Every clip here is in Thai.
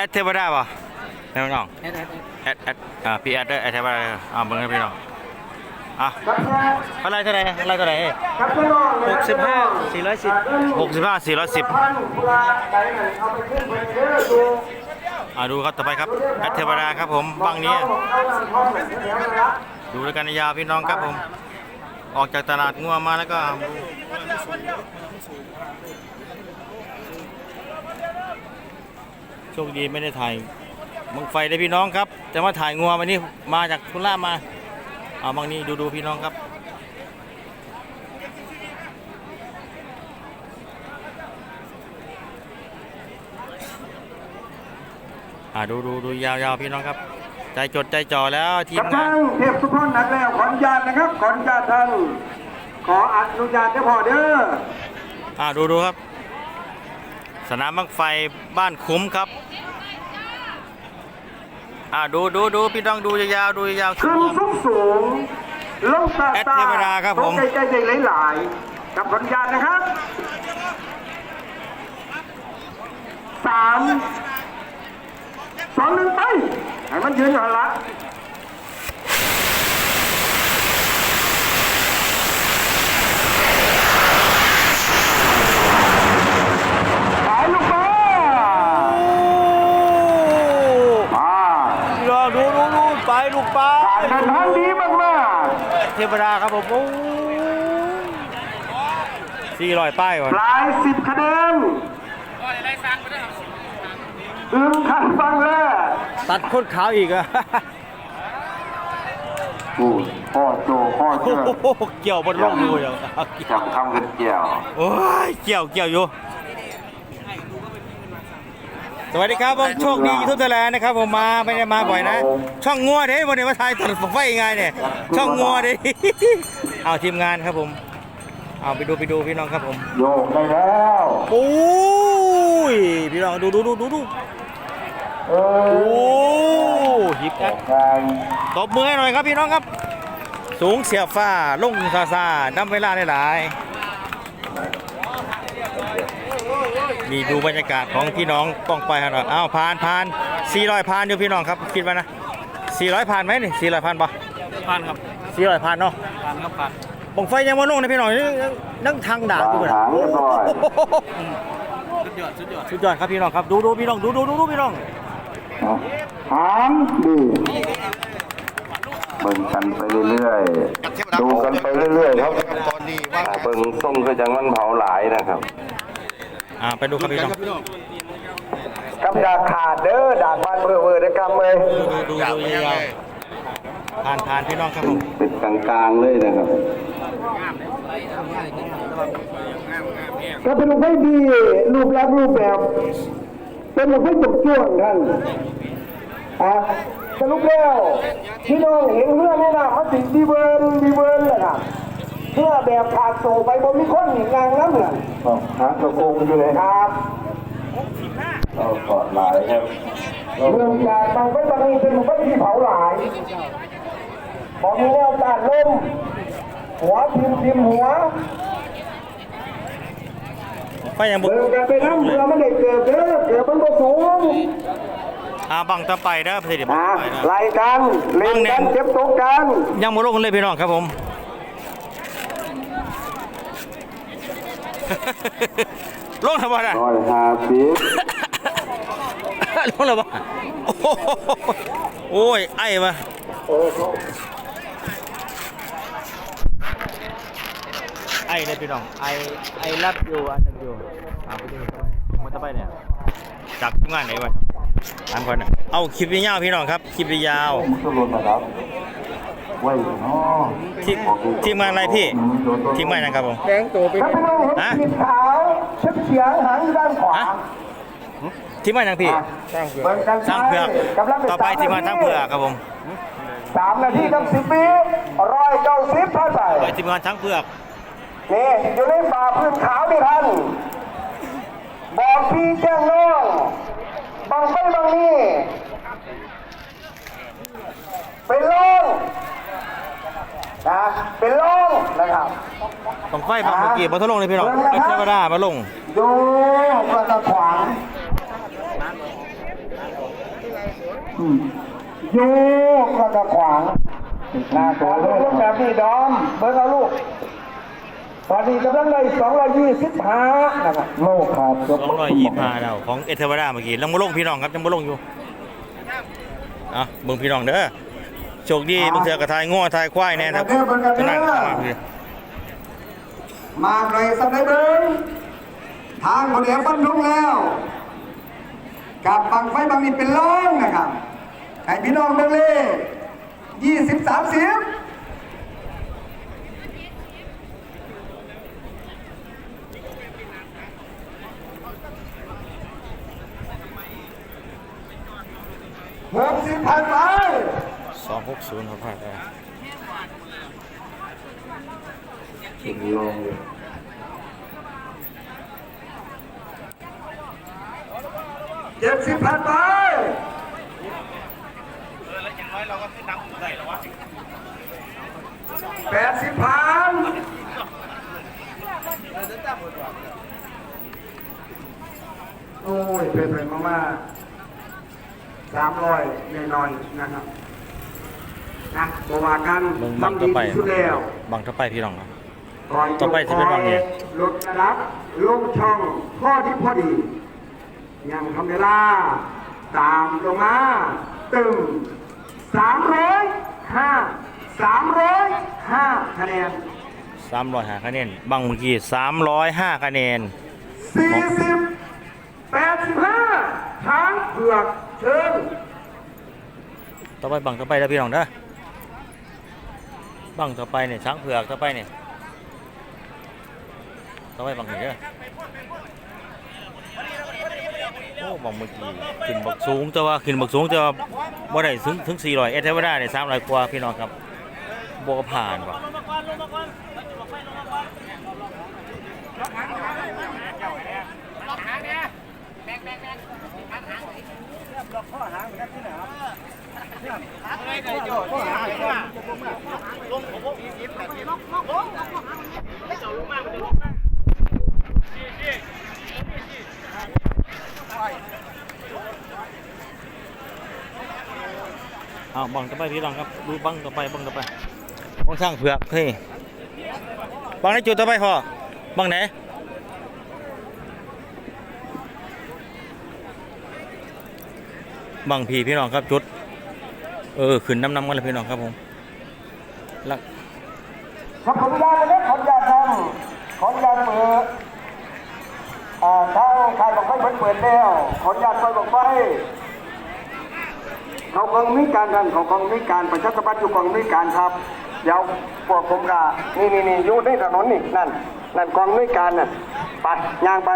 แอดเทวดาป่ะแม่น้องแอดแอดแอดแอดแอดอ่าพี่แอดเด้อแอดเทวดาเด้ออ่าเบิ่งให้พี่น้องอะอะไรเท่าไหร่อะไรเท่าไหร่หกสิบห้าสี่ร้อยสิบหกสิบห้าสี่ร้อยสิบท่านผู้ลาใจหน่อยเอาไปขึ้นไปเด้อดูอ่าดูครับต่อไปครับแอดเทวดาครับผมบังนี้ดูด้วยกันยาวพี่น้องครับผม ออกจากตลาดงัวมาแล้วก็ โชคดีไม่ได้ถ่ายบังไฟได้พี่น้องครับ แต่ว่าถ่ายงัววันนี้มาจากคุณล่ามาเอาบางนี้ดูดูพี่น้องครับอ่าดูดูดูยาวๆพี่น้องครับ ใจจดใจจ่อแล้วทีกัมบงาท่านนเทพสุพรนักแล้วขออนุญาตนะครับขออนุญาตท่านขออนุญาตเจ้าพ่อเด้ออ่าดูดูครับ สนามบังไฟบ้านคุ้มครับ อ่าดูดูดูพี่น้องดูยาวๆดูยาวๆขึ้นสูงสูงลงตาแอดเทวดาครับผมใกล้ๆหลายๆกับขออนุญาตนะครับสามสองหนึ่งไปให้มันยืนอยู่หั่นละสายลูกมามา รอดูดูดูไปลูกไป การเดินทางดีมาก เทวดาครับผมโอ้สี่ร้อยป้ายก่อนๆปลายสิบคะแนนอึมคันฟังแล้วตัดโคตรขาวอีกอะโอ้ยพ่อโจพ่อโอ้เชื่อโหเกี่ยวบนลงดูอย่างจับคำกันเกี่ยว โอ้ยเกี่ยวเกี่ยวอยู่ สวัสดีครับผมโชคดียูทูบไทยแลนด์นะครับผมมาไม่ได้มาบ่อยนะ ช่องงัวเด้วันนี้มาถ่ายตัดผมไฟยังไงเนี่ยช่องงัวเด้เอาทีมงานครับผม เอาไปดูไปดูพี่น้องครับผมโยกได้แล้วโอ้ยพี่น้องดูดูดูดูดูเอโอ้อหิบครับไงตบมือให้หน่อยครับพี่น้องครับ สูงเสียบฟ้าลงซาซาน้ำเวลาหลายๆ นี่ดูบรรยากาศของพี่น้องป้องไปครับอ้าวผ่านผ่าน400ผ่านอยู่พี่น้องครับคิดว่านะ400ผ่านไหมนี่400ผ่านปะผ่านครับ400ผ่านเนาะผ่านครับผ่านบังไฟยังมาลงนะพี่น้องยังยังนั่งทางด่างอยู่เลยถามเรียบร้อยสุดยอดสุดยอดสุดยอดครับพี่น้องครับดูดูพี่น้องดูดูดูดูพี่น้องถามดีเบิ่งกันไปเรื่อยๆดูกันไปเรื่อยๆครับตอนนี้ว่าอ่าเบิ่งส้มก็จังมันเผาหลายนะครับ อ่าไปดูครับพี่น้องกับดาขาดเด้อดาบบ้านเบอร์เบอร์ได้กำเลยดูดูดูดูยาวๆผ่านผ่านพี่น้องครับผมเป็นกลางๆเลยนะครับก็เป็นลูกไม้ดีรูปลักษณ์รูปแบบ เป็นลูกไม้จบจ้วงท่านอะสรุปแล้วพี่น้องเห็นเรื่องนี่นะมันติดดีเบิร์นดีเบิร์นเลยนะ เพื่อแบบขาดโซไปบนมีคนเห็นงานน้ำเนี่ยฮะกระโปรงอยู่เลยครับเรากอดหลายครับเรื่องจากบางไว้บางนี้เป็นลูกไม้ที่เผาหลายบอกมีแนวต้านลมหัวพิมพ์พิมพ์หัวไฟยังบุกเบิ่งกันไปน้ำเรือมันได้เกิดเด้อเกิดมันบ่สูงอ่าบังตะไปเด้อพี่เดี๋ยวบังอ่าตะไปเด้อไล่กันเล่นกันเจ็บตกกันยังบ่ลงเลยพี่น้องครับผม ลงทำไมน่ะร้อยห้าสิบลงแล้วบ่โอ้โหโอ้ย ไอ้มาไอ้เลยพี่น้อง ไอ้ไอ้รับอยู่อันนั้นอยู่เอาไปดูมันจะไปเนี่ยจากทีมงานไหนวะตามคนน่ะเอาคลิปยาวๆพี่น้องครับ คลิปยาวสรุปนะครับไว้เนาะ ทีมทีมงานอะไรพี่ ทีมงานนะครับผมแดงตัวเป็นถ้าเป็นน้องเห็นฮะสีขาวเฉียบเฉียงหางอยู่ด้านขวาฮะทีมงานยังพี่เบิ่งกันสร้างเผือกกำลังต่อไปทีมงานทั้งเผือกครับผมสามนาทีกับสิบวิร้อยเก้าสิบผ่านไปไปทีมงานทั้งเผือกนี่อยู่ในฝ่าพื้นขาวนี่ท่านบอกพี่แจ้งน้องบางคนบางนี่เป็นลง นะเป็นลงนะครับ ต้องไฟบางเมื่อกี้มาทดลงเลยพี่น้องไอ้เทวดามาลงดูกระตะขวางอืมโยกแล้วก็ขวางหน้าขวางลูกแบบนี้ดอมเบิ้งเอาลูกตอนนี้กำลังได้สองร้อยยี่สิบห้านะครับโลกขาดสองร้อยยี่สิบห้าแล้วของเอเทวดาเมื่อกี้ลงมาลงพี่น้องครับยังมาลงอยู่อะเบิ่งพี่น้องเด้อ โชคดีบางเถื่อกระทายง้อทายควายแน่ครับจะนั่งข้างหลังพี่มาไกลสักได้เบิ้งทางคนเดียวปั้นลุงแล้วกับบังไฟบางนี้เป็นล้องนะครับให้พี่น้องเบิ่งเลยยี่สิบสามสิบหกสิบพันไปสอง หกศูนย์เขาพลาดได้เจ็ดสิบพันไปแปดสิบพันโอ้ยเป็นไปมากๆสามร้อยแน่นอนนะครับ นะตัวว่ากันเบิ่งบังทำต่อดีไปที่สุดแล้วบังต่อไปพี่น้องครับ ก่อนต่อไปสิเป็นบางเนี่ย ลดระดับลงช่องข้อที่พอดียังทำเวลาตามลงมาตึมสามร้อยห้าสามร้อยห้าคะแนนสามร้อยห้าคะแนนบังเมื่อกี้สามร้อยห้าคะแนน สี่สิบแปดสิบห้าช้างเผือกเชิญ ต่อไปบังต่อไปแล้วพี่น้องเด้อ บังต่อไปเนี่ยช้างเผือกต่อไปเนี่ยต่อไปบังอีกเด้อโอ้บังเมื่อกี้ขึ้นบักสูงแต่ว่าขึ้นบักสูงแต่ว่าบ่ได้ถึงถึง400เอเทวดาเนี่ย300กว่าพี่น้องครับบ่ผ่านว่ะเอาบั งต่อไปพี่น้องครับดูบังต่อไปบังต่อไปบังช่างเผือกเฮ้ยบังในจุดต่อไปพ่อบังไหนบังพี่พี่น้องครับจุด เออขึ้นน้ำน้ำกันเลยพี่น้องครับผมลักขออนุญาตนะครับขออนุญาตทำขออนุญาตเปิดอ่าทางขายบอกไฟเปิดเปิดแล้วขออนุญาตเปิดบอกไฟ เขากองมีการกันเขากองมีการประชาธิปไตยอยู่กองมีการครับเดี๋ยวพวกผมกะนี่นี่นี่อยู่ในถนนนี่นั่นนั่นกองมีการน่ะไปย่างไป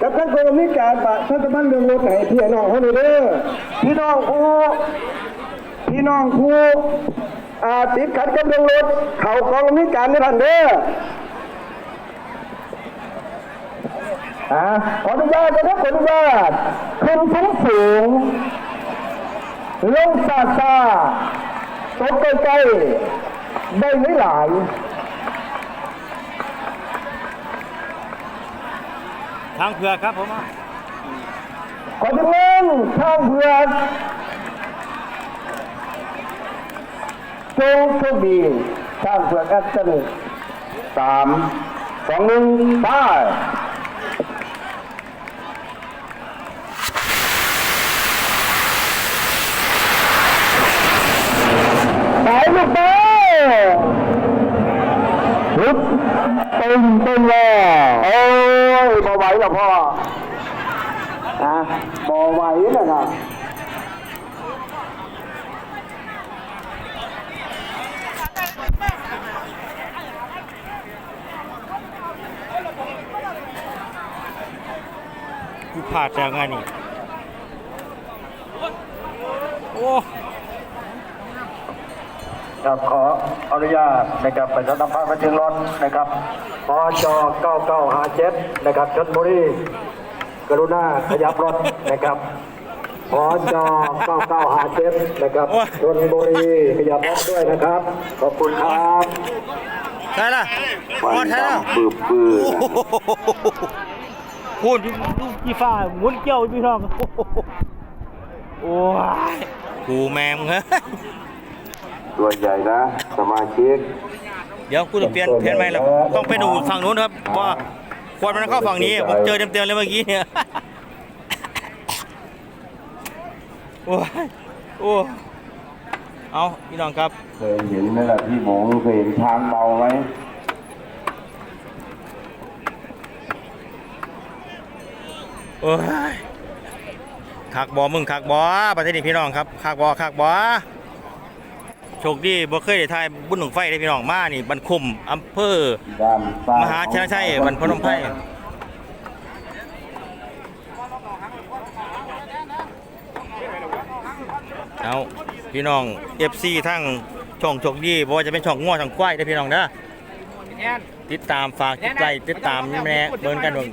กับท่านกองมีการประชาธิปไตยเรื่องรถไหนพี่น้องเขานี่เด้อพี่น้องผู้พี่น้องผู้อ่าติดขัดกับเรื่องรถเขากองมีการในท่านเด้อ อ่าขออนุญาตนะครับขออนุญาตขึ้นสูงสูงลงซาซาตกใกล้ๆได้ไม่หลายทางเผือกครับผมอะขอถึงเงินช่างเผือกจงโชคดีช่างเผือกแอคชั่นสามสองหนึ่งไป ลูกไปฮึบตึงตึงแล้วโอ้ยพอไหวแล้วพ่อนะบอไหวนะครับกูพลาดจากงานนี่โอ้ ครับขออนุญาตนะครับประชาสัมพันธ์มาถึงรถนะครับพจ9957นะครับชนบุรีกรุณาขยับรถนะครับพจ9957นะครับชนบุรีขยับรถด้วยนะครับ ขอบคุณครับใช่ละอ๋อใช่ละปื้อปื้อโอ้โหพูดพี่ฟ้าหมุนเกี่ยวพี่น้องโอ้ยกูแมงเฮ้ ยตัวใหญ่นะ สมาชิก เดี๋ยวกูจะเปลี่ยนเปลี่ยนใหม่แล้วต้องไปดูฝั่งนู้นครับเพราะว่าควรมันเข้าฝั่งนี้ผมเจอเต็มๆเลยเมื่อกี้เนี่ยโอ้ยโอ้เอาพี่น้องครับเคยเห็นไหมล่ะพี่หมงเคยเห็นช้างเบาไหมโอ้ยคักบอมึงคักบอประเทศนี้พี่น้องครับคักบอคักบอ โชคดีบ่เคยได้ทายบุญหนุงไฟได้พี่น้องมานี่บันคุมอำเภอด้านซ้ายมหาชนะชัยบันพนมไพรเอาพี่น้อง FC ทั้งช่องโชคดีบ่ว่าจะเป็นช่องง้อช่องควายได้พี่น้องเด้อติดตามฝากติดไลค์ติดตามแม่เบิ่งกันเบิ่ง